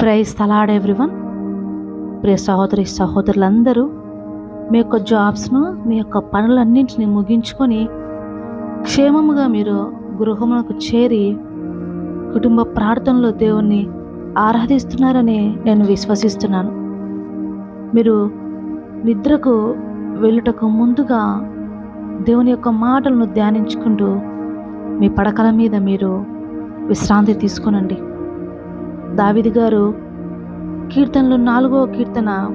Praise తలాడ్ everyone ప్రియ సహోదరి సహోదరులందరూ మీ యొక్క జాబ్స్ను మీ యొక్క పనులన్నింటినీ ముగించుకొని క్షేమముగా మీరు గృహములకు చేరి కుటుంబ ప్రార్థనలో దేవుణ్ణి ఆరాధిస్తున్నారని నేను విశ్వసిస్తున్నాను. మీరు నిద్రకు వెళ్ళుటకు ముందుగా దేవుని యొక్క మాటలను ధ్యానించుకుంటూ మీ పడకల మీద మీరు విశ్రాంతి తీసుకునండి. దావిది గారు కీర్తనలు నాలుగో కీర్తన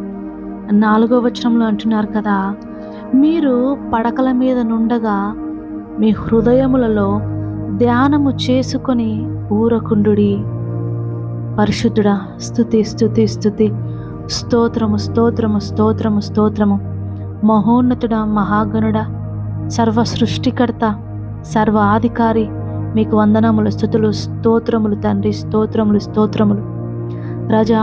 నాలుగో వచనంలో అంటున్నారు కదా మీరు పడకల మీద నుండగా మీ హృదయములలో ధ్యానము చేసుకొని ఊరకుండుడి. పరిశుద్ధుడా స్థుతి స్థుతి స్థుతి స్తోత్రము స్తోత్రము స్తోత్రము స్తోత్రము. మహోన్నతుడా మహాగణుడా సర్వ సృష్టికర్త సర్వ మీకు వందనములు స్థుతులు స్తోత్రములు తండ్రి స్తోత్రములు స్తోత్రములు. రాజా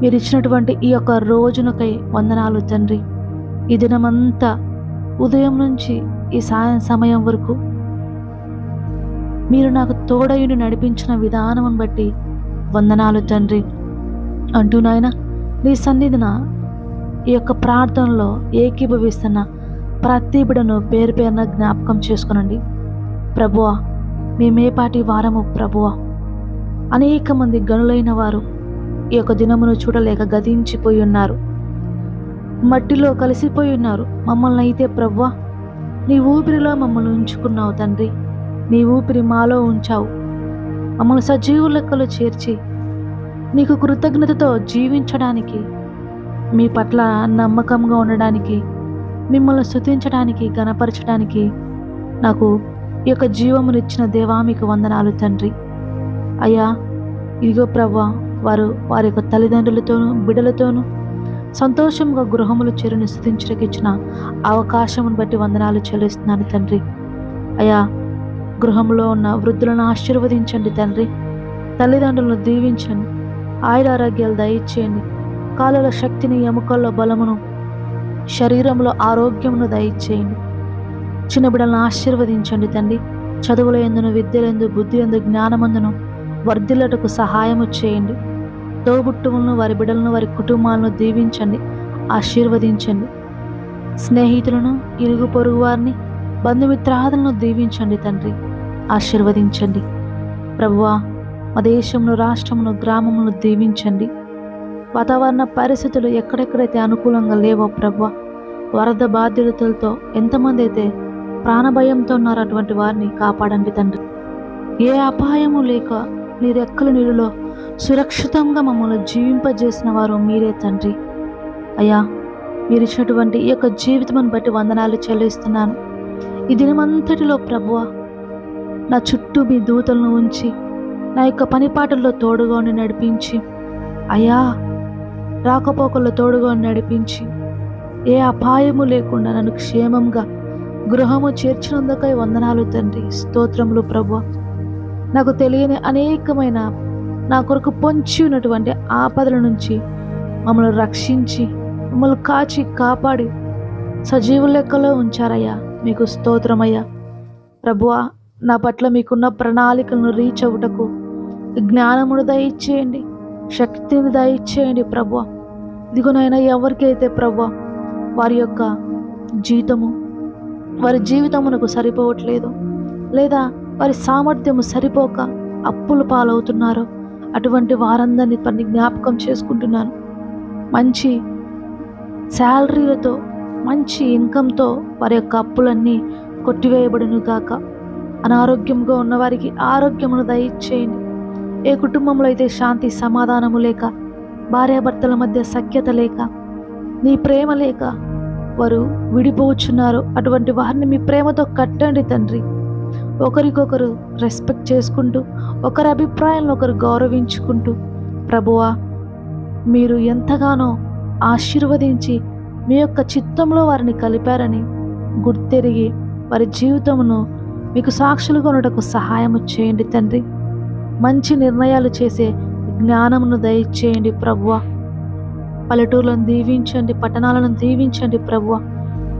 మీరు ఇచ్చినటువంటి ఈ యొక్క రోజునకై వందనాలు తండ్రి. ఈ దినమంతా ఉదయం నుంచి ఈ సాయం సమయం వరకు మీరు నాకు తోడయుని నడిపించిన విధానం బట్టి వందనాలు తండ్రి. అంటూ నాయన నీ సన్నిధిన ఈ యొక్క ప్రార్థనలో ఏకీభవిస్తున్న ప్రతి బిడను పేరు పేరున జ్ఞాపకం చేసుకునండి. ప్రభువా మేమేపాటి వారము ప్రభువ. అనేక మంది గనులైన వారు ఈ యొక్క దినమును చూడలేక గతించిపోయి ఉన్నారు. మట్టిలో కలిసిపోయి ఉన్నారు. మమ్మల్ని అయితే ప్రవ్వ నీ ఊపిరిలో మమ్మల్ని ఉంచుకున్నావు తండ్రి. నీ ఊపిరి మాలో ఉంచావు. మమ్మల్ని సజీవు లెక్కలు చేర్చి నీకు కృతజ్ఞతతో జీవించడానికి మీ పట్ల నమ్మకంగా ఉండడానికి మిమ్మల్ని స్తుతించడానికి గనపరచడానికి నాకు ఈ యొక్క జీవమునిచ్చిన దేవా మీకు వందనాలు తండ్రి. అయ్యా ఇదిగో ప్రవ్వా వారు వారి యొక్క తల్లిదండ్రులతోనూ బిడలతోనూ సంతోషంగా గృహములు చెరుని స్థుతించడానికి ఇచ్చిన అవకాశమును బట్టి వందనాలు చెల్లిస్తున్నాను తండ్రి. అయ్యా గృహంలో ఉన్న వృద్ధులను ఆశీర్వదించండి తండ్రి. తల్లిదండ్రులను దీవించండి. ఆయురారోగ్యాలు దయచేయండి. కాళ్ళలో శక్తిని ఎముకల్లో బలమును శరీరంలో ఆరోగ్యమును దయచేయండి. చిన్న బిడ్డలను ఆశీర్వదించండి తండ్రి. చదువుల ఎందును విద్యలందు బుద్ధి ఎందు జ్ఞానమందును వర్ధిల్లటకు సహాయము చేయండి. తోబుట్టువులను వారి బిడ్డలను వారి కుటుంబాలను దీవించండి ఆశీర్వదించండి. స్నేహితులను ఇరుగు పొరుగు వారిని బంధుమిత్రాదులను దీవించండి తండ్రి ఆశీర్వదించండి. ప్రభువా మా దేశంలో రాష్ట్రమును గ్రామమును దీవించండి. వాతావరణ పరిస్థితులు ఎక్కడెక్కడైతే అనుకూలంగా లేవో ప్రభు వరద బాధ్యతలతో ఎంతమంది అయితే ప్రాణభయంతో ఉన్నారు అటువంటి వారిని కాపాడండి తండ్రి. ఏ అపాయము లేక నీ రెక్కల నీళ్ళలో సురక్షితంగా మమ్మల్ని జీవింపజేసిన వారు మీరే తండ్రి. అయ్యా మీరు ఇచ్చినటువంటి ఈ యొక్క జీవితం బట్టి వందనాలు చెల్లిస్తున్నాను. ఈ దినమంతటిలో ప్రభువ నా చుట్టూ మీ దూతలను ఉంచి నా యొక్క పనిపాటల్లో తోడుగా నడిపించి అయ్యా రాకపోకల్లో తోడుగా నడిపించి ఏ అపాయము లేకుండా నన్ను క్షేమంగా గృహము చేర్చినందుకై వందనాలు తండ్రి. స్తోత్రములు ప్రభు. నాకు తెలియని అనేకమైన నా కొరకు పొంచి ఉన్నటువంటి ఆపదల నుంచి మమ్మల్ని రక్షించి మమ్మల్ని కాచి కాపాడి సజీవ లెక్కలో ఉంచారయ్యా. మీకు స్తోత్రమయ్యా. ప్రభువా నా పట్ల మీకున్న ప్రణాళికలను రీచ్ అవ్వటకు జ్ఞానమును దయచేయండి శక్తిని దయచేయండి ప్రభు. ఇదిగోనైనా ఎవరికైతే ప్రభు వారి యొక్క జీతము వారి జీవితమునకు సరిపోవట్లేదు. లేదా వారి సామర్థ్యము సరిపోక అప్పులు పాలవుతున్నారో. అటువంటి వారందరినీ పని జ్ఞాపకం చేసుకుంటున్నాను. మంచి శాలరీలతో మంచి ఇన్కంతో వారి యొక్క అప్పులన్నీ కొట్టివేయబడును గాక. అనారోగ్యంగా ఉన్నవారికి ఆరోగ్యమును దయచేయండి. ఏ కుటుంబంలో అయితే శాంతి సమాధానము లేక భార్యాభర్తల మధ్య సఖ్యత లేక నీ ప్రేమ లేక వారు విడిపోవచ్చున్నారు. అటువంటి వారిని మీ ప్రేమతో కట్టండి తండ్రి. ఒకరికొకరు రెస్పెక్ట్ చేసుకుంటూ ఒకరి అభిప్రాయాలను ఒకరు గౌరవించుకుంటూ ప్రభువా మీరు ఎంతగానో ఆశీర్వదించి మీ యొక్క చిత్తంలో వారిని కలిపారని గుర్తెరిగి వారి జీవితమును మీకు సాక్షులుగా ఉండటకు సహాయము చేయండి తండ్రి. మంచి నిర్ణయాలు చేసే జ్ఞానమును దయచేయండి ప్రభువ. పల్లెటూర్లను దీవించండి పట్టణాలను దీవించండి ప్రభువ.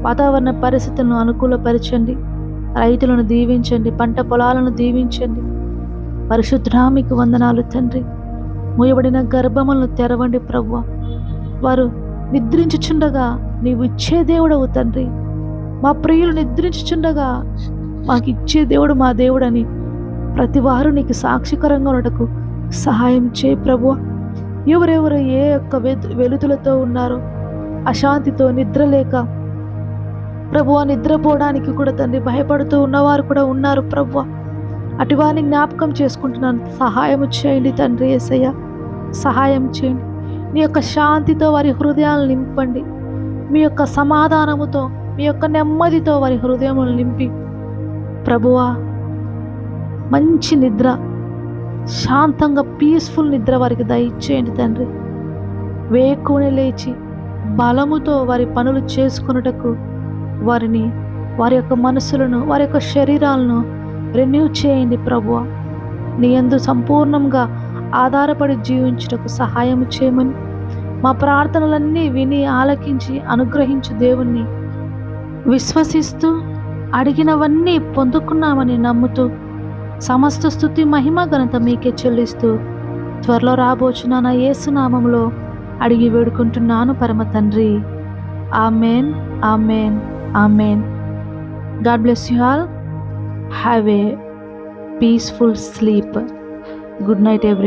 వాతావరణ పరిస్థితులను అనుకూలపరచండి రైతులను దీవించండి పంట పొలాలను దీవించండి. పరిశుద్ధ వందనాలు తండ్రి. మూయబడిన గర్భములను తెరవండి ప్రభువ. వారు నిద్రించుచుండగా నీవు ఇచ్చే దేవుడవు తండ్రి. మా ప్రియులు నిద్రించుచుండగా మాకు ఇచ్చే దేవుడు మా దేవుడని ప్రతి వారు నీకు సాక్షికరంగా ఉండటకు సహాయం చేయి ప్రభువా. ఎవరెవరు ఏ యొక్క వెలుతులతో ఉన్నారో అశాంతితో నిద్ర లేక నిద్రపోవడానికి కూడా తండ్రి భయపడుతూ ఉన్నవారు కూడా ఉన్నారు ప్రభువ. అటువారిని జ్ఞాపకం చేసుకుంటున్నాను. సహాయం చేయండి తండ్రి ఏసయ్య. సహాయం చేయండి. మీ యొక్క శాంతితో వారి హృదయాలు నింపండి. మీ యొక్క సమాధానముతో మీ యొక్క నెమ్మదితో వారి హృదయములు నింపి ప్రభువా మంచి నిద్ర శాంతంగా పీస్ఫుల్ నిద్ర వారికి దయచేయండి తండ్రి. వేకుని లేచి బలముతో వారి పనులు చేసుకొనుటకు వారిని వారి యొక్క మనసులను వారి యొక్క శరీరాలను రెన్యూ చేయండి ప్రభువ. నీ ఎందు సంపూర్ణంగా ఆధారపడి జీవించుటకు సహాయం చేయమని మా ప్రార్థనలన్నీ విని ఆలకించి అనుగ్రహించు దేవుణ్ణి విశ్వసిస్తూ అడిగినవన్నీ పొందుకున్నామని నమ్ముతూ సమస్త స్థుతి మహిమ ఘనత మీకే చెల్లిస్తూ త్వరలో రాబోచున్న నా యేసునామంలో అడిగి వేడుకుంటున్నాను పరమ తండ్రి. Amen amen amen. God bless you all. Have a peaceful sleep. Good night every